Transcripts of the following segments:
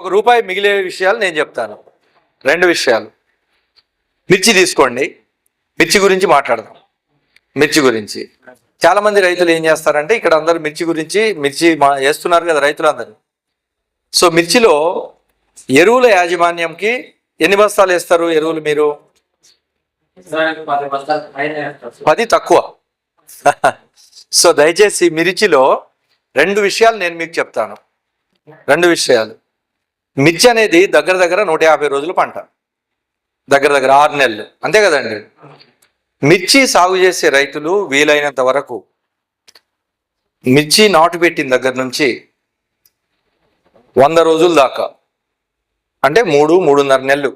ఒక రూపాయి మిగిలే విషయాలు నేను చెప్తాను. రెండు విషయాలు. మిర్చి తీసుకోండి. మిర్చి గురించి మాట్లాడదాం. మిర్చి గురించి. చాలామంది రైతులు ఏం చేస్తారంటే ఇక్కడ అందరూ మిర్చి గురించి మిర్చి మా వేస్తున్నారు కదా రైతులందరూ. సో మిర్చిలో ఎరువుల యాజమాన్యంకి ఎన్ని బస్తాలు వేస్తారు ఎరువులు మీరు? పది తక్కువ. సో దయచేసి మిర్చిలో రెండు విషయాలు నేను మీకు చెప్తాను. రెండు విషయాలు. మిర్చి అనేది దగ్గర దగ్గర నూట యాభై రోజులు పంట. దగ్గర దగ్గర ఆరు నెలలు. అంతే కదండి? మిర్చి సాగు చేసే రైతులు వీలైనంత వరకు మిర్చి నాటు పెట్టిన దగ్గర నుంచి వంద రోజుల దాకా అంటే మూడు మూడున్నర నెలలు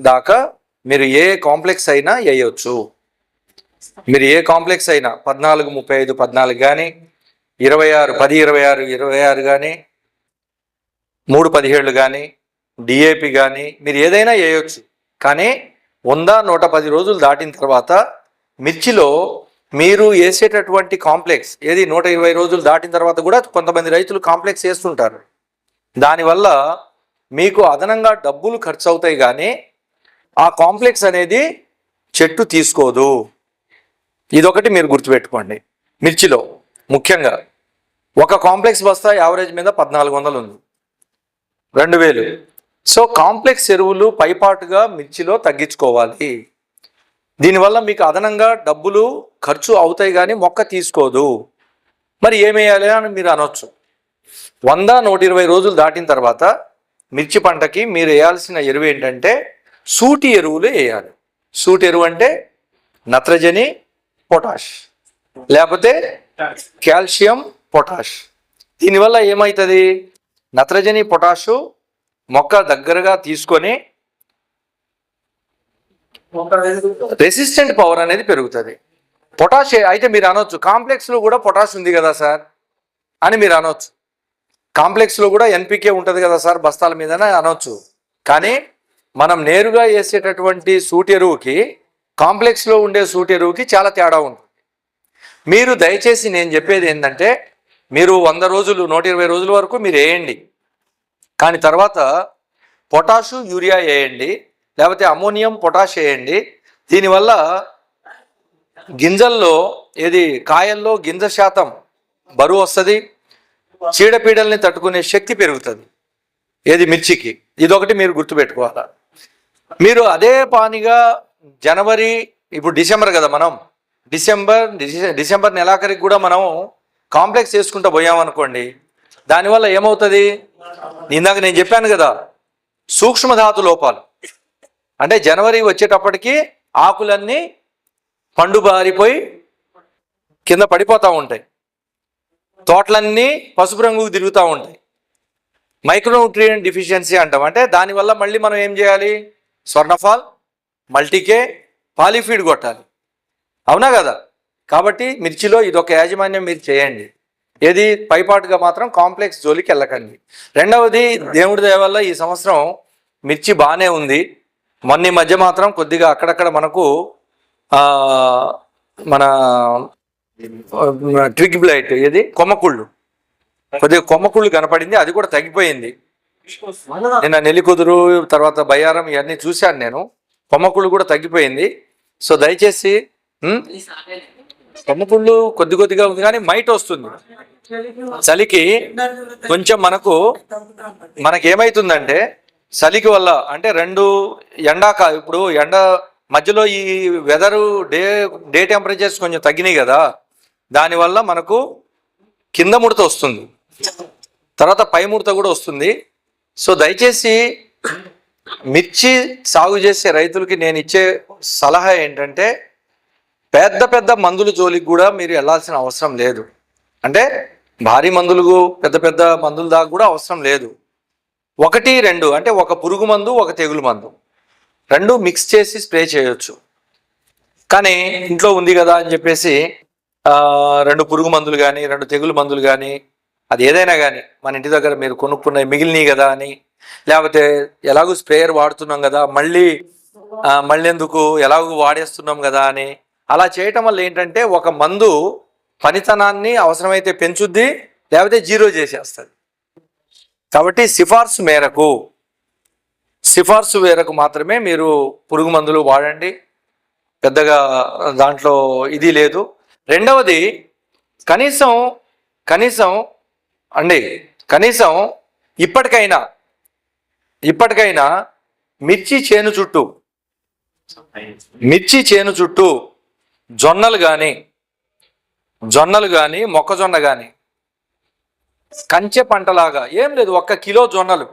దాకా మీరు ఏ కాంప్లెక్స్ అయినా వేయవచ్చు మీరు ఏ కాంప్లెక్స్ అయినా పద్నాలుగు ముప్పై ఐదు పద్నాలుగు కానీ ఇరవై ఆరు పది ఇరవై ఆరు ఇరవై ఆరు కానీ మూడు పదిహేళ్ళు కానీ డిఏపి కానీ మీరు ఏదైనా వేయొచ్చు కానీ వంద నూట పది రోజులు దాటిన తర్వాత మిర్చిలో మీరు వేసేటటువంటి కాంప్లెక్స్ ఏది నూట ఇరవై రోజులు దాటిన తర్వాత కూడా కొంతమంది రైతులు కాంప్లెక్స్ వేస్తుంటారు. దానివల్ల మీకు అదనంగా డబ్బులు ఖర్చు అవుతాయి కానీ ఆ కాంప్లెక్స్ అనేది చెట్టు తీసుకోదు. ఇదొకటి మీరు గుర్తుపెట్టుకోండి. మిర్చిలో ముఖ్యంగా ఒక కాంప్లెక్స్ బస్తా యావరేజ్ మీద పద్నాలుగు వందలు ఉంది. రెండు వేలు. సో కాంప్లెక్స్ ఎరువులు పైపాటుగా మిర్చిలో తగ్గించుకోవాలి. దీనివల్ల మీకు అదనంగా డబ్బులు ఖర్చు అవుతాయి కానీ మొక్క తీసుకోదు. మరి ఏమేయాలి అని మీరు అనొచ్చు. వంద నూట ఇరవై రోజులు దాటిన తర్వాత మిర్చి పంటకి మీరు వేయాల్సిన ఎరువు ఏంటంటే సూటి ఎరువులు వేయాలి. సూటి ఎరువు అంటే నత్రజని పొటాష్. లేకపోతే కాల్షియం పొటాష్. దీనివల్ల ఏమవుతుంది? నత్రజని పొటాషు మొక్క దగ్గరగా తీసుకొని రెసిస్టెంట్ పవర్ అనేది పెరుగుతుంది. పొటాష్ అయితే మీరు అనొచ్చు. కాంప్లెక్స్లో కూడా పొటాష్ ఉంది కదా సార్ అని మీరు అనొచ్చు. కాంప్లెక్స్లో కూడా ఎన్పికే ఉంటుంది కదా సార్ బస్తాల మీదనే అనొచ్చు. కానీ మనం నేరుగా వేసేటటువంటి సూటి ఎరువుకి కాంప్లెక్స్లో ఉండే సూటి ఎరువుకి చాలా తేడా ఉంటుంది. మీరు దయచేసి నేను చెప్పేది ఏంటంటే మీరు వంద రోజులు నూట ఇరవై రోజుల వరకు మీరు వేయండి. కానీ తర్వాత పొటాషు యూరియా వేయండి లేకపోతే అమోనియం పొటాష్ వేయండి. దీనివల్ల గింజల్లో ఏది కాయల్లో గింజ శాతం బరువు వస్తుంది చీడపీడల్ని తట్టుకునే శక్తి పెరుగుతుంది ఏది మిర్చికి. ఇదొకటి మీరు గుర్తుపెట్టుకోవాలి. మీరు అదే పానిగా జనవరి ఇప్పుడు డిసెంబర్ కదా మనం. డిసెంబర్ డిసెంబర్ నెలాఖరికి కూడా మనం కాంప్లెక్స్ చేసుకుంటూ పోయామనుకోండి దానివల్ల ఏమవుతుంది? ఇందాక నేను చెప్పాను కదా సూక్ష్మధాతు లోపాలు. అంటే జనవరి వచ్చేటప్పటికి ఆకులన్నీ పండు బారిపోయి కింద పడిపోతూ ఉంటాయి. తోటలన్నీ పసుపు రంగుకు తిరుగుతూ ఉంటాయి. మైక్రోన్యూట్రియం డిఫిషియన్సీ అంటాం. అంటే దానివల్ల మళ్ళీ మనం ఏం చేయాలి? స్వర్ణఫాల్ మల్టీకే పాలిఫీడ్ కొట్టాలి. అవునా కదా? కాబట్టి మిర్చిలో ఇదొక యాజమాన్యం మీరు చేయండి. ఏది పైపాటుగా మాత్రం కాంప్లెక్స్ జోలికి వెళ్ళకండి. రెండవది దేవుడి దయ వల్ల ఈ సంవత్సరం మిర్చి బాగానే ఉంది. మొన్న మధ్య మాత్రం కొద్దిగా అక్కడక్కడ మనకు మన ట్విగ్ బ్లైట్ ఏది? కొమ్మకుళ్ళు. కొద్దిగా కొమ్మకుళ్ళు కనపడింది అది కూడా తగ్గిపోయింది. నిన్న నెల్లికుదురు తర్వాత బయ్యారం ఇవన్నీ చూశాను నేను. కొమ్మకుళ్ళు కూడా తగ్గిపోయింది. సో దయచేసి కొమ్మకుళ్ళు కొద్ది కొద్దిగా ఉంది కానీ మైట్ వస్తుంది. చలికి కొంచెం మనకు మనకేమైతుందంటే చలికి వల్ల అంటే రెండు ఎండాక ఇప్పుడు ఎండ మధ్యలో ఈ వెదరు డే డే టెంపరేచర్స్ కొంచెం తగ్గినాయి కదా దానివల్ల మనకు కింద ముడత వస్తుంది. తర్వాత పై ముడత కూడా వస్తుంది. సో దయచేసి మిర్చి సాగు చేసే రైతులకి నేను ఇచ్చే సలహా ఏంటంటే పెద్ద పెద్ద మందుల జోలికి కూడా మీరు వెళ్ళాల్సిన అవసరం లేదు. అంటే భారీ మందులు పెద్ద పెద్ద మందుల దాకా కూడా అవసరం లేదు. ఒకటి రెండు అంటే ఒక పురుగు మందు ఒక తెగులు మందు. రెండు మిక్స్ చేసి స్ప్రే చేయొచ్చు. కానీ ఇంట్లో ఉంది కదా అని చెప్పేసి రెండు పురుగు మందులు కానీ రెండు తెగులు మందులు కానీ అది ఏదైనా కానీ మన ఇంటి దగ్గర మీరు కొనుక్కున్న మిగిలినవి కదా అని లేకపోతే ఎలాగో స్ప్రేయర్ వాడుతున్నాం కదా మళ్ళీ మళ్ళీ ఎందుకు ఎలాగో వాడేస్తున్నాం కదా అని అలా చేయటం వల్ల ఏంటంటే ఒక మందు పనితనాన్ని అవసరమైతే పెంచుద్ది లేకపోతే జీరో చేసేస్తుంది. కాబట్టి సిఫార్సు మేరకు సిఫార్సు మేరకు మాత్రమే మీరు పురుగు మందులు వాడండి. పెద్దగా దాంట్లో ఇది లేదు. రెండవది కనీసం కనీసం అండి కనీసం ఇప్పటికైనా ఇప్పటికైనా మిర్చి చేను చుట్టూ మిర్చి చేను చుట్టూ జొన్నలు కానీ జొన్నలు కానీ మొక్కజొన్న కానీ కంచె పంటలాగా ఏం లేదు. ఒక్క కిలో జొన్నలు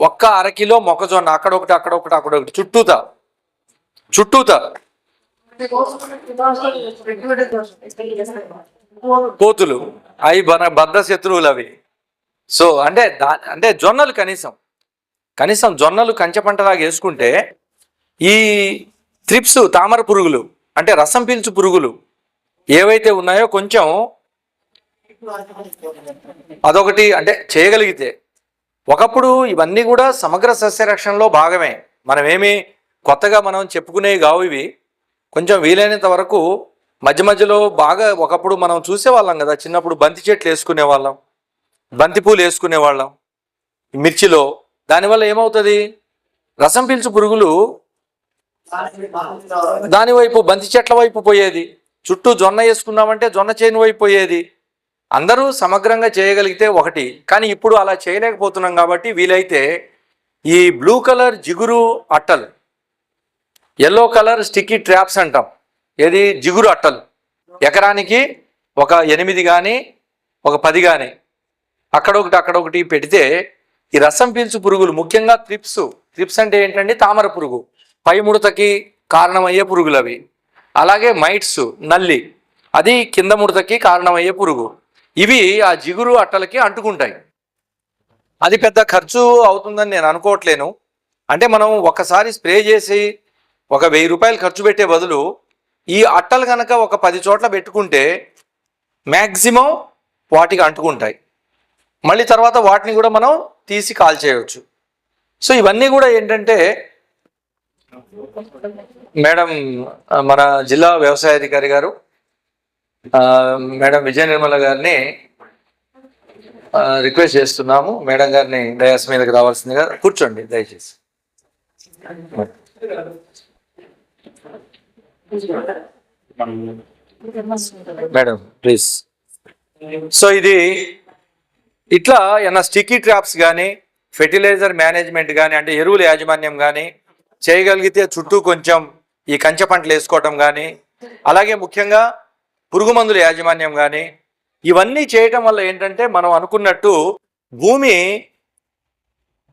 ఒక్క అర కిలో మొక్కజొన్న అక్కడొకటి అక్కడొకటి అక్కడొకటి చుట్టూత చుట్టూత. కోతులు అవి బన బద్ధ శత్రువులు అవి. సో అంటే దా అంటే జొన్నలు కనీసం కనీసం జొన్నలు కంచె పంటలాగా వేసుకుంటే ఈ త్రిప్స్ తామర పురుగులు అంటే రసం పీల్చు పురుగులు ఏవైతే ఉన్నాయో కొంచెం అదొకటి అంటే చేయగలిగితే. ఒకప్పుడు ఇవన్నీ కూడా సమగ్ర సస్యరక్షణలో భాగమే. మనమేమి కొత్తగా మనం చెప్పుకునేవి కావు ఇవి. కొంచెం వీలైనంత వరకు మధ్య మధ్యలో బాగా ఒకప్పుడు మనం చూసేవాళ్ళం కదా చిన్నప్పుడు బంతి చెట్లు వేసుకునే వాళ్ళం బంతి పూలు వేసుకునే వాళ్ళం మిర్చిలో. దానివల్ల ఏమవుతుంది? రసం పీల్చు పురుగులు దాని వైపు బంతి చెట్ల వైపు పోయేది. చుట్టూ జొన్న వేసుకున్నామంటే జొన్న చేను వైపు పోయేది. అందరూ సమగ్రంగా చేయగలిగితే ఒకటి. కానీ ఇప్పుడు అలా చేయలేకపోతున్నాం కాబట్టి వీలైతే ఈ బ్లూ కలర్ జిగురు అట్టలు ఎల్లో కలర్ స్టిక్కీ ట్రాప్స్ అంటాం. ఏది? జిగురు అట్టలు. ఎకరానికి ఒక ఎనిమిది కానీ ఒక పది కానీ అక్కడొకటి అక్కడొకటి పెడితే ఈ రసం పీల్చు పురుగులు ముఖ్యంగా త్రిప్స్. త్రిప్స్ అంటే ఏంటంటే తామర పురుగు. పై ముడతకి కారణమయ్యే పురుగులు అవి అలాగే మైట్స్ నల్లి అది కింద ముడతకి కారణమయ్యే పురుగు. ఇవి ఆ జిగురు అట్టలకి అంటుకుంటాయి. అది పెద్ద ఖర్చు అవుతుందని నేను అనుకోవట్లేను. అంటే మనం ఒకసారి స్ప్రే చేసి ఒక వెయ్యి రూపాయలు ఖర్చు పెట్టే బదులు ఈ అట్టలు కనుక ఒక పది చోట్ల పెట్టుకుంటే మ్యాక్సిమం వాటికి అంటుకుంటాయి. మళ్ళీ తర్వాత వాటిని కూడా మనం తీసి కాల్ చేయవచ్చు సో ఇవన్నీ కూడా ఏంటంటే మేడం మన జిల్లా వ్యవసాయ అధికారి గారు మేడం విజయ నిర్మల గారిని రిక్వెస్ట్ చేస్తున్నాము. మేడం గారిని డయాస్ మీదకి రావాల్సిందిగా కూర్చోండి దయచేసి. Madam please. సో ఇది ఇట్లా ఏమన్నా స్టిక్కీ ట్రాప్స్ కానీ ఫెర్టిలైజర్ మేనేజ్మెంట్ కానీ అంటే ఎరువుల యాజమాన్యం కానీ చేయగలిగితే చుట్టూ కొంచెం ఈ కంచె పంటలు వేసుకోవటం కానీ అలాగే ముఖ్యంగా పురుగు మందుల యాజమాన్యం కానీ ఇవన్నీ చేయటం వల్ల ఏంటంటే మనం అనుకున్నట్టు భూమి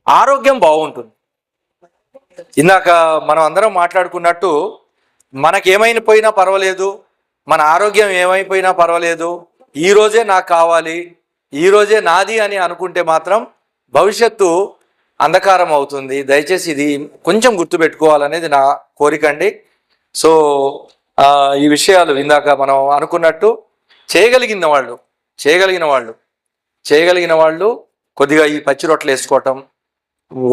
ఆరోగ్యం బాగుంటుంది. ఇందాక మనం అందరం మాట్లాడుకున్నట్టు మనకి ఏమైనా పోయినా పర్వాలేదు మన ఆరోగ్యం ఏమైపోయినా పర్వాలేదు ఈ రోజే నాకు కావాలి ఈ రోజే నాది అని అనుకుంటే మాత్రం భవిష్యత్తు అంధకారం అవుతుంది. దయచేసి ఇది కొంచెం గుర్తుపెట్టుకోవాలనేది నా కోరిక అండి. సో ఈ విషయాలు ఇందాక మనం అనుకున్నట్టు చేయగలిగిన వాళ్ళు చేయగలిగిన వాళ్ళు చేయగలిగిన వాళ్ళు కొద్దిగా ఈ పచ్చి రొట్టెలు వేసుకోవటం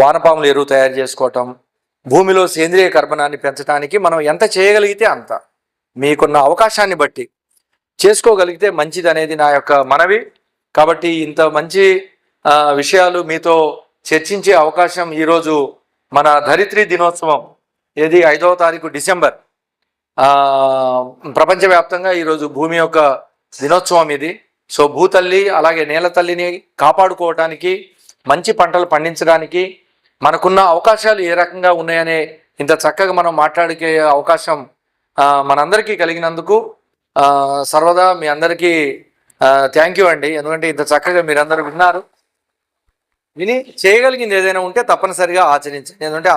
వానపాములు ఎరువు తయారు చేసుకోవటం భూమిలో సేంద్రియ కర్బనాన్ని పెంచడానికి మనం ఎంత చేయగలిగితే అంత. మీకున్న అవకాశాన్ని బట్టి చేసుకోగలిగితే మంచిది అనేది నా యొక్క మనవి. కాబట్టి ఇంత మంచి విషయాలు మీతో చర్చించే అవకాశం ఈరోజు మన ధరిత్రి దినోత్సవం. ఏది? ఐదవ తారీఖు డిసెంబర్. ప్రపంచవ్యాప్తంగా ఈరోజు భూమి యొక్క దినోత్సవం ఇది. సో భూతల్లి అలాగే నేల తల్లిని కాపాడుకోవటానికి మంచి పంటలు పండించడానికి మనకున్న అవకాశాలు ఏ రకంగా ఉన్నాయనే ఇంత చక్కగా మనం మాట్లాడుకే అవకాశం మనందరికీ కలిగినందుకు సర్వదా మీ అందరికీ థ్యాంక్ యూ అండి. ఎందుకంటే ఇంత చక్కగా మీరందరూ విన్నారు. విని చేయగలిగింది ఏదైనా ఉంటే తప్పనిసరిగా ఆచరించండి. ఎందుకంటే